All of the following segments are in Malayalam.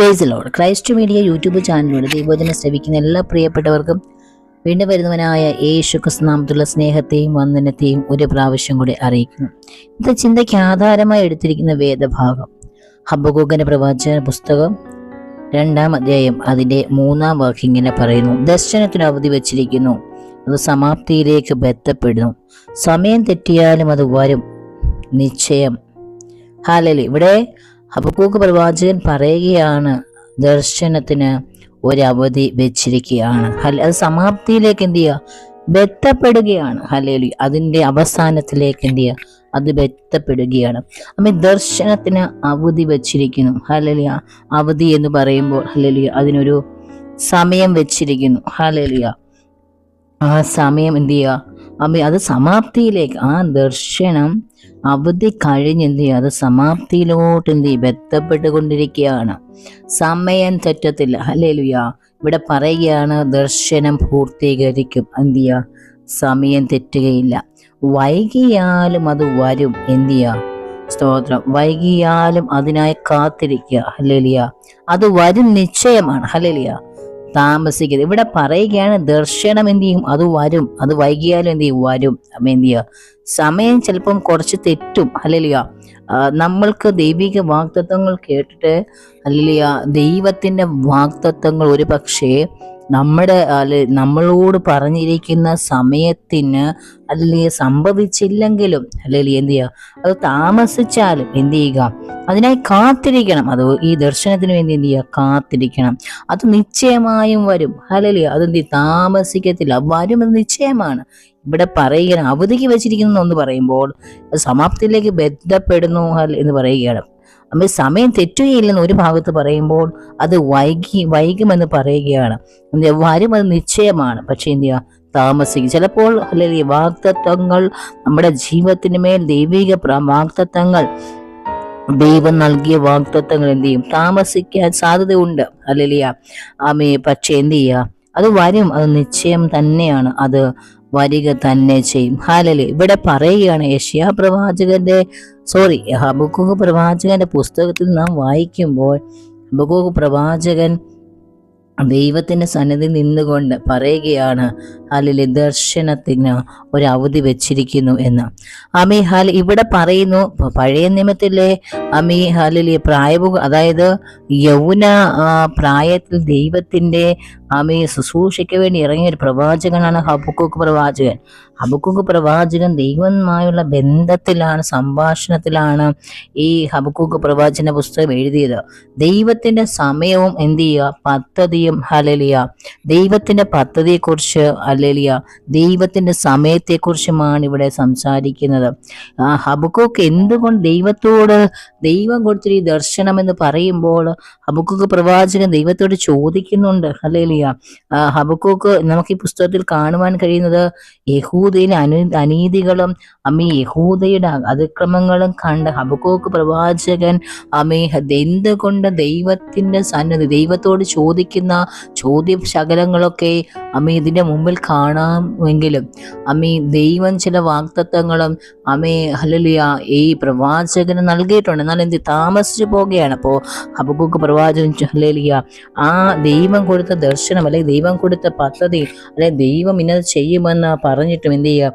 Praise lord Christ media YouTube ചാനലിലൂടെ ദൈവവചനം ശ്രവിക്കുന്ന എല്ലാ പ്രിയപ്പെട്ടവർക്കും വീണ്ടും വരുന്നവനായ യേശു ക്രിസ്തുനാമത്തുള്ള സ്നേഹത്തെയും വന്ദനത്തെയും ഒരു പ്രാവശ്യം കൂടി അറിയിക്കുന്നു. ഇത് ചിന്തയ്ക്ക് ആധാരമായി എടുത്തിരിക്കുന്ന വേദഭാഗം. ഹബഗോഗന പ്രവാചന പുസ്തകം രണ്ടാം അധ്യായം അതിന്റെ മൂന്നാം വാക്യം ഇങ്ങനെ പറയുന്നു. ദർശനത്തിന് അവധി വച്ചിരിക്കുന്നു. അത് സമാപ്തിയിലേക്ക് ബന്ധപ്പെടുന്നു. സമയം തെറ്റിയാലും അത് വരും. നിശ്ചയം. ഹാലലി ഇവിടെ ഹബക്കൂക്ക് പ്രവാചകൻ പറയുകയാണ് ദർശനത്തിന് അവധി വെച്ചിരിക്കുകയാണ്. അത് സമാപ്തിയിലേക്ക് എന്ത് ചെയ്യുക? ബെത്തപ്പെടുകയാണ് ഹലേലി അതിന്റെ അവസാനത്തിലേക്ക് എന്ത് ചെയ്യുക? അത് വ്യക്തപ്പെടുകയാണ്. അപ്പം ദർശനത്തിന് അവധി വച്ചിരിക്കുന്നു. ഹലലിയ അവധി എന്ന് പറയുമ്പോൾ ഹലലിയ അതിനൊരു സമയം വെച്ചിരിക്കുന്നു. ഹലലിയ ആ സമയം എന്ത് ചെയ്യുക? അമ്മ അത് സമാപ്തിയിലേക്ക് ആ ദർശനം അവധി കഴിഞ്ഞ് എന്ത് ചെയ്യുക അത് സമാപ്തിയിലോട്ട് എന്ത് ചെയ്യും? ബന്ധപ്പെട്ടുകൊണ്ടിരിക്കുകയാണ്. സമയം തെറ്റത്തില്ല. അല്ലേ ലുയ ഇവിടെ പറയുകയാണ് ദർശനം പൂർത്തീകരിക്കും. എന്ത് ചെയ്യുക? സമയം തെറ്റുകയില്ല. വൈകിയാലും അത് വരും. എന്ത് ചെയ്യുക? സ്തോത്രം. വൈകിയാലും അതിനായി കാത്തിരിക്കുക. ഹലേലിയ അത് വരും നിശ്ചയമാണ്. ഹലേലിയ താമസിക്കരുത് ഇവിടെ പറയുകയാണ് ദർശനം എന്ത് ചെയ്യും? അത് വരും. അത് വൈകിയാലും എന്ത് ചെയ്യും? വരും. അപ്പൊ എന്ത് ചെയ്യുക? സമയം ചിലപ്പം കുറച്ച് തെറ്റും. അല്ലലിയ നമ്മൾക്ക് ദൈവിക വാക്തത്വങ്ങൾ കേട്ടിട്ട് അല്ലലിയ ദൈവത്തിന്റെ വാക്തത്വങ്ങൾ ഒരു പക്ഷേ നമ്മുടെ നമ്മളോട് പറഞ്ഞിരിക്കുന്ന സമയത്തിന് അല്ലെങ്കിൽ സംഭവിച്ചില്ലെങ്കിലും അല്ലെങ്കിൽ എന്ത് ചെയ്യുക അത് താമസിച്ചാലും എന്ത് ചെയ്യുക? അതിനായി കാത്തിരിക്കണം. അത് ഈ ദർശനത്തിന് വേണ്ടി എന്ത് ചെയ്യുക? കാത്തിരിക്കണം. അത് നിശ്ചയമായും വരും. അല്ലല്ലേ അതെന്ത്? താമസിക്കത്തില്ല. വരും അത് നിശ്ചയമാണ്. ഇവിടെ പറയുകയാണ് അവധിക്ക് വെച്ചിരിക്കുന്നു എന്ന് പറയുമ്പോൾ സമാപ്തിയിലേക്ക് ബന്ധപ്പെടുന്നു എന്ന് പറയുകയാണ്. നമ്മൾ സമയം തെറ്റുകയില്ലെന്ന് ഒരു ഭാഗത്ത് പറയുമ്പോൾ അത് വൈകി വൈകുമെന്ന് പറയുകയാണ്? വരും അത് നിശ്ചയമാണ്. പക്ഷേ എന്ത് ചെയ്യുക താമസിക്കും. ചിലപ്പോൾ അല്ലെങ്കിൽ വാക്തത്വങ്ങൾ നമ്മുടെ ജീവിതത്തിന് മേൽ ദൈവിക വാഗ്ദത്വങ്ങൾ ദൈവം നൽകിയ വാഗ്ദത്വങ്ങൾ എന്ത് ചെയ്യും? താമസിക്കാൻ സാധ്യതയുണ്ട്. അല്ലലിയ ആമേ പക്ഷേ എന്ത് ചെയ്യുക അത് വരും. അത് നിശ്ചയം തന്നെയാണ്. അത് വരിക തന്നെ ചെയ്യും. ഹാലലി. ഇവിടെ പറയുകയാണ് യഷ്യാ പ്രവാചകന്റെ സോറി ഹബുക്കുക്ക് പ്രവാചകന്റെ പുസ്തകത്തിൽ നാം വായിക്കുമ്പോൾ ഹബുക്കുക്ക് പ്രവാചകൻ ദൈവത്തിന്റെ സന്നിധി നിന്നുകൊണ്ട് പറയുകയാണ് ഹാലിലെ ദർശനത്തിന് ഒരു അവധി വെച്ചിരിക്കുന്നു എന്ന്. അമി ഹാൽ ഇവിടെ പറയുന്നു പഴയ നിയമത്തിലെ അമി ഹാലിലെ പ്രായപു അതായത് യൗവന ആ, പ്രായത്തിൽ ദൈവത്തിന്റെ അമി ശുശ്രൂഷയ്ക്ക് വേണ്ടി ഇറങ്ങിയ ഒരു പ്രവാചകനാണ് ഹബുക്കോക്ക് പ്രവാചകൻ. ഹബുക്കുക്ക് പ്രവാചകൻ ദൈവന്മായുള്ള ബന്ധത്തിലാണ് സംഭാഷണത്തിലാണ് ഈ ഹബുക്കുക്ക് പ്രവാചന പുസ്തകം എഴുതിയത്. ദൈവത്തിന്റെ സമയവും എന്ത് ചെയ്യുക? പദ്ധതിയും ഹലലിയ ദൈവത്തിന്റെ പദ്ധതിയെക്കുറിച്ച് അല്ലലിയ ദൈവത്തിന്റെ സമയത്തെക്കുറിച്ചുമാണ് ഇവിടെ സംസാരിക്കുന്നത്. ആ ഹബുക്കോക്ക് എന്തുകൊണ്ട് ദൈവത്തോട് ദൈവം കൊടുത്തൊരു ദർശനം എന്ന് പറയുമ്പോൾ ഹബക്കുക്ക് പ്രവാചകൻ ദൈവത്തോട് ചോദിക്കുന്നുണ്ട് ഹലേലിയ ഹബക്കുക്ക് നമുക്ക് ഈ പുസ്തകത്തിൽ കാണുവാൻ കഴിയുന്നത് യഹൂദയിലെ അനു അനീതികളും അമ്മി യഹൂദയുടെ അതിക്രമങ്ങളും കണ്ട് ഹബുക്കോക്ക് പ്രവാചകൻ അമ്മേ എന്തുകൊണ്ട് ദൈവത്തിന്റെ സന്നദ്ധി ദൈവത്തോട് ചോദിക്കുന്ന ചോദ്യ ശകലങ്ങളൊക്കെ അമ്മ ഇതിന്റെ മുമ്പിൽ കാണാമെങ്കിലും അമ്മ ദൈവം ചില വാക്തത്വങ്ങളും അമ്മേ ഹലലിയ ഈ പ്രവാചകന് നൽകിയിട്ടുണ്ട്. എന്നാൽ എന്ത് താമസിച്ചു പോവുകയാണ്. അപ്പോൾ ഹബക്കൂക്ക് പ്രവാചകൻ ഹലലിയ ആ ദൈവം കൊടുത്ത ദർശനം അല്ലെങ്കിൽ ദൈവം കൊടുത്ത പദ്ധതി അല്ലെങ്കിൽ ദൈവം ഇന്നത് ചെയ്യുമെന്ന് പറഞ്ഞിട്ടും എന്ത് ചെയ്യുക?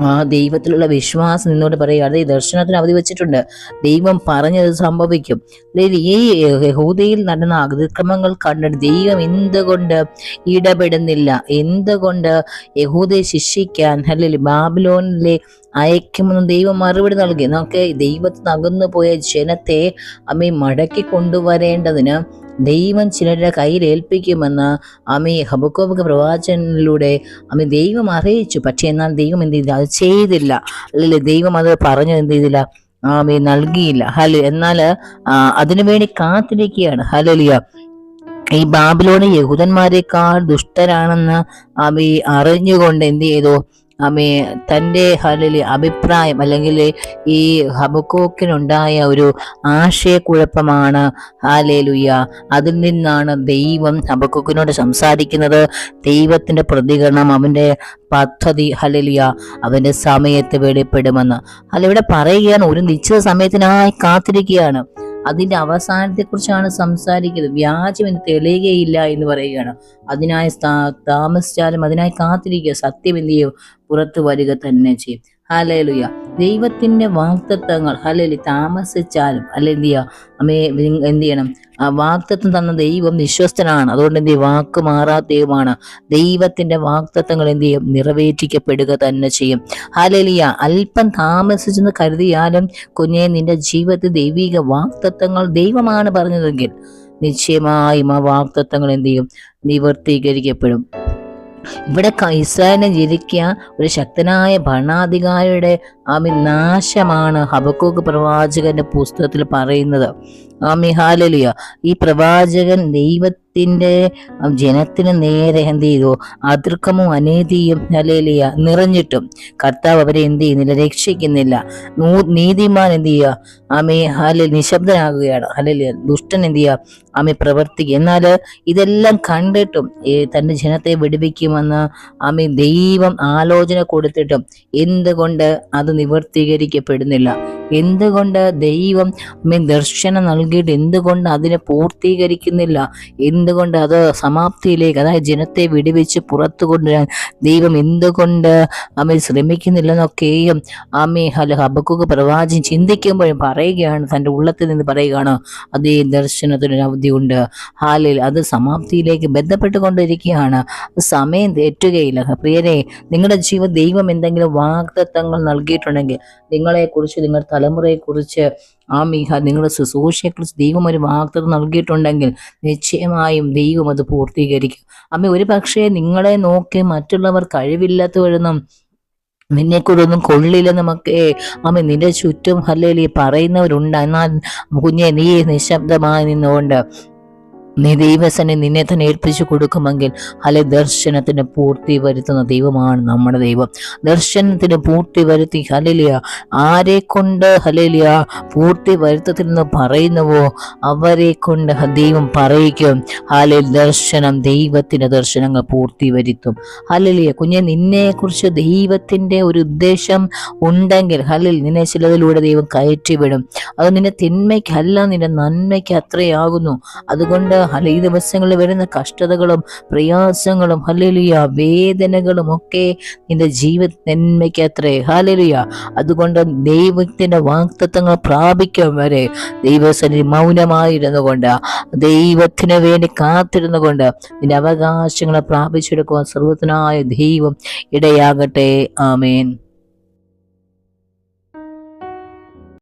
ആ ദൈവത്തിലുള്ള വിശ്വാസം നിന്നോട് പറയുക. അതെ ദർശനത്തിന് അവധി വെച്ചിട്ടുണ്ട്. ദൈവം പറഞ്ഞത് സംഭവിക്കും. ഈ യഹൂദയിൽ നടന്ന അതിക്രമങ്ങൾ കണ്ടിട്ട് ദൈവം എന്തുകൊണ്ട് ഇടപെടുന്നില്ല? എന്തുകൊണ്ട് യഹൂദയെ ശിക്ഷിക്കാൻ അല്ലെങ്കിൽ ബാബിലോണിലെ അയക്കുമെന്ന് ദൈവം മറുപടി നൽകി? നമുക്ക് ദൈവത്തിന് അകന്നു പോയ ജനത്തെ അമ്മ മടക്കി കൊണ്ടുവരേണ്ടതിന് ദൈവം ചിലരുടെ കയ്യിൽ ഏൽപ്പിക്കുമെന്ന് അമ്മ ഹബക്കോബക്ക് പ്രവാചനിലൂടെ അമ്മ ദൈവം അറിയിച്ചു. പക്ഷെ എന്നാൽ ദൈവം എന്ത് ചെയ്തില്ല? അത് ചെയ്തില്ല. അല്ലെങ്കിൽ ദൈവം അത് പറഞ്ഞു എന്ത് ചെയ്തില്ല? ആമേ നൽകിയില്ല. ഹലോ എന്നാൽ അതിനുവേണ്ടി കാത്തിരിക്കുകയാണ്. ഹലലിയ ഈ ബാബിലോണി യഹൂദന്മാരെക്കാൾ ദുഷ്ടരാണെന്ന് അമി അറിഞ്ഞുകൊണ്ട് എന്ത് ചെയ്തു? അമേ തന്റെ ഹലിലെ അഭിപ്രായം അല്ലെങ്കിൽ ഈ ഹബക്കോക്കിനുണ്ടായ ഒരു ആശയക്കുഴപ്പമാണ്. ഹാലേലുയ അതിൽ നിന്നാണ് ദൈവം ഹബക്കോക്കിനോട് സംസാരിക്കുന്നത്. ദൈവത്തിന്റെ പ്രതികരണം അവന്റെ പദ്ധതി ഹലലിയ അവന്റെ സമയത്ത് വെളിപ്പെടുമെന്ന്. അല്ല ഇവിടെ പറയുകയാണ് ഒരു നിശ്ചിത സമയത്തിനായി കാത്തിരിക്കുകയാണ്. അതിന്റെ അവസാനത്തെക്കുറിച്ചാണ് സംസാരിക്കുന്നത്. വ്യാജം എന്ന് തെളിയുകയില്ല എന്ന് പറയുകയാണ്. അതിനായി താമസിച്ചാലും അതിനായി കാത്തിരിക്കുക. സത്യം എന്ത് ചെയ്യും? പുറത്തു വരിക തന്നെ ചെയ്യും. ഹലേലുയ. ദൈവത്തിന്റെ വാക്തത്വങ്ങൾ ഹലലി താമസിച്ചാലും അല്ലെ എന്ത് ചെയ്യുക എന്ത് ചെയ്യണം? ആ വാക്തത്വം തന്ന ദൈവം വിശ്വസ്തനാണ്. അതുകൊണ്ട് എന്ത് ചെയ്യും? വാക്ക് മാറാത്ത ദൈവമാണ്. ദൈവത്തിന്റെ വാക്തത്വങ്ങൾ എന്ത് ചെയ്യും? നിറവേറ്റിക്കപ്പെടുക തന്നെ ചെയ്യും. ഹാലലിയ അല്പം താമസിച്ചെന്ന് കരുതിയാലും കുഞ്ഞെ നിന്റെ ജീവിതത്തിൽ ദൈവിക വാക്തത്വങ്ങൾ ദൈവമാണ് പറഞ്ഞതെങ്കിൽ നിശ്ചയമായും ആ വാക്തത്വങ്ങൾ എന്ത് ചെയ്യും? നിവർത്തീകരിക്കപ്പെടും. ഇവിടെ ഇസ്രായേലിനെ ജനിക്കുക ഒരു ശക്തനായ ഭരണാധികാരിയുടെ ആമി നാശമാണ് ഹബക്കൂക്ക് പ്രവാചകന്റെ പുസ്തകത്തിൽ പറയുന്നത്. ആമി ഹാലലിയ. ഈ പ്രവാചകൻ ദൈവത്തിന്റെ ജനത്തിന് നേരെ എന്ത് ചെയ്തു? അതിർക്കമും അനീതിയും ഹലേലിയ നിറഞ്ഞിട്ടും. കർത്താവ് അവരെ എന്ത് ചെയ്യുന്നില്ല രക്ഷിക്കുന്നില്ല. നീതിമാൻ എന്ത് ചെയ്യുക? ആമി ഹാലിൽ നിശബ്ദനാകുകയാണ്. ഹലേലിയ ദുഷ്ടൻ എന്ത് ചെയ്യുക? ആമി പ്രവർത്തിക്കുക. എന്നാൽ ഇതെല്ലാം കണ്ടിട്ടും തന്റെ ജനത്തെ വിടുവിക്കുമെന്ന് ആമി ദൈവം ആലോചന കൊടുത്തിട്ടും എന്തുകൊണ്ട് അത് നിവർത്തീകരിക്കപ്പെടുന്നില്ല? എന്തുകൊണ്ട് ദൈവം ദർശനം ദർശനം നൽകിയിട്ട് എന്തുകൊണ്ട് അതിനെ പൂർത്തീകരിക്കുന്നില്ല? എന്തുകൊണ്ട് അത് സമാപ്തിയിലേക്ക് അതായത് ജനത്തെ വിടുവിച്ച് പുറത്തു കൊണ്ടുവരാൻ ദൈവം എന്തുകൊണ്ട് ആമീൻ ശ്രമിക്കുന്നില്ലെന്നൊക്കെയും ആമേ ഹല ഹബക്കുക്ക് പ്രവാചകൻ ചിന്തിക്കുമ്പോഴും പറയുകയാണ് തന്റെ ഉള്ളത്തിൽ നിന്ന് പറയുകയാണ് അതേ ദർശനത്തിനൊരു ഉണ്ട്. ഹാലിൽ അത് സമാപ്തിയിലേക്ക് ബന്ധപ്പെട്ടുകൊണ്ടിരിക്കുകയാണ്. സമയം തെറ്റുകയില്ല. പ്രിയരെ നിങ്ങളുടെ ജീവ ദൈവം എന്തെങ്കിലും വാഗ്ദത്തങ്ങൾ നൽകിയിട്ടുണ്ടെങ്കിൽ നിങ്ങളെക്കുറിച്ച് നിങ്ങളുടെ തലമുറയെക്കുറിച്ച് ആ മീഹ നിങ്ങളുടെ ശുശ്രൂഷയെക്കുറിച്ച് ദൈവം ഒരു വാഗ്ദത്തം നൽകിയിട്ടുണ്ടെങ്കിൽ നിശ്ചയമായും ദൈവം അത് പൂർത്തീകരിക്കും. അമ്മ ഒരു പക്ഷേ നിങ്ങളെ നോക്കി മറ്റുള്ളവർ കഴിവില്ലാത്തവരെന്നും നിന്നെ കൊള്ളില്ല നമുക്കേ അമ്മ നിന്റെ ചുറ്റും ഹല്ലേലി പറയുന്നവരുണ്ട്. എന്നാൽ കുഞ്ഞെ നീ നിശബ്ദമായി നിന്നുകൊണ്ട് നീ ദൈവസനെ നിന്നെ തന്നെ ഏൽപ്പിച്ചു കൊടുക്കുമെങ്കിൽ അല്ലെ ദർശനത്തിന് പൂർത്തി വരുത്തുന്ന ദൈവമാണ് നമ്മുടെ ദൈവം. ദർശനത്തിന് പൂർത്തി വരുത്തി ഹലലിയ ആരെ കൊണ്ട് ഹലലിയ പൂർത്തി വരുത്തത്തില്ലെന്ന് പറയുന്നുവോ? അവരെ കൊണ്ട് ദൈവം പറയിക്കും. ഹലേ ദർശനം ദൈവത്തിന്റെ ദർശനങ്ങൾ പൂർത്തി വരുത്തും. ഹലലിയ കുഞ്ഞെ നിന്നെ കുറിച്ച് ദൈവത്തിന്റെ ഒരു ഉദ്ദേശം ഉണ്ടെങ്കിൽ ഹലിൽ നിന്നെ ചിലതിലൂടെ ദൈവം കയറ്റിവിടും. അത് നിന്റെ തിന്മയ്ക്കല്ല നിന്റെ നന്മയ്ക്ക് അത്രയാകുന്നു. അതുകൊണ്ട് ഹല ഈ ദിവസങ്ങളിൽ വരുന്ന കഷ്ടതകളും പ്രയാസങ്ങളും ഹലലിയ വേദനകളും ഒക്കെ നിന്റെ ജീവിത നന്മയ്ക്ക് അത്രേ. ഹലലിയ അതുകൊണ്ട് ദൈവത്തിന്റെ വാക്തത്വങ്ങൾ പ്രാപിക്കും വരെ. ദൈവസനി മൗനമായിരുന്നു കൊണ്ട് ദൈവത്തിന് വേണ്ടി കാത്തിരുന്നു കൊണ്ട് നിന്റെ അവകാശങ്ങളെ പ്രാപിച്ചെടുക്കുവാൻ സർവത്തിനായ ദൈവം ഇടയാകട്ടെ. ആമേൻ.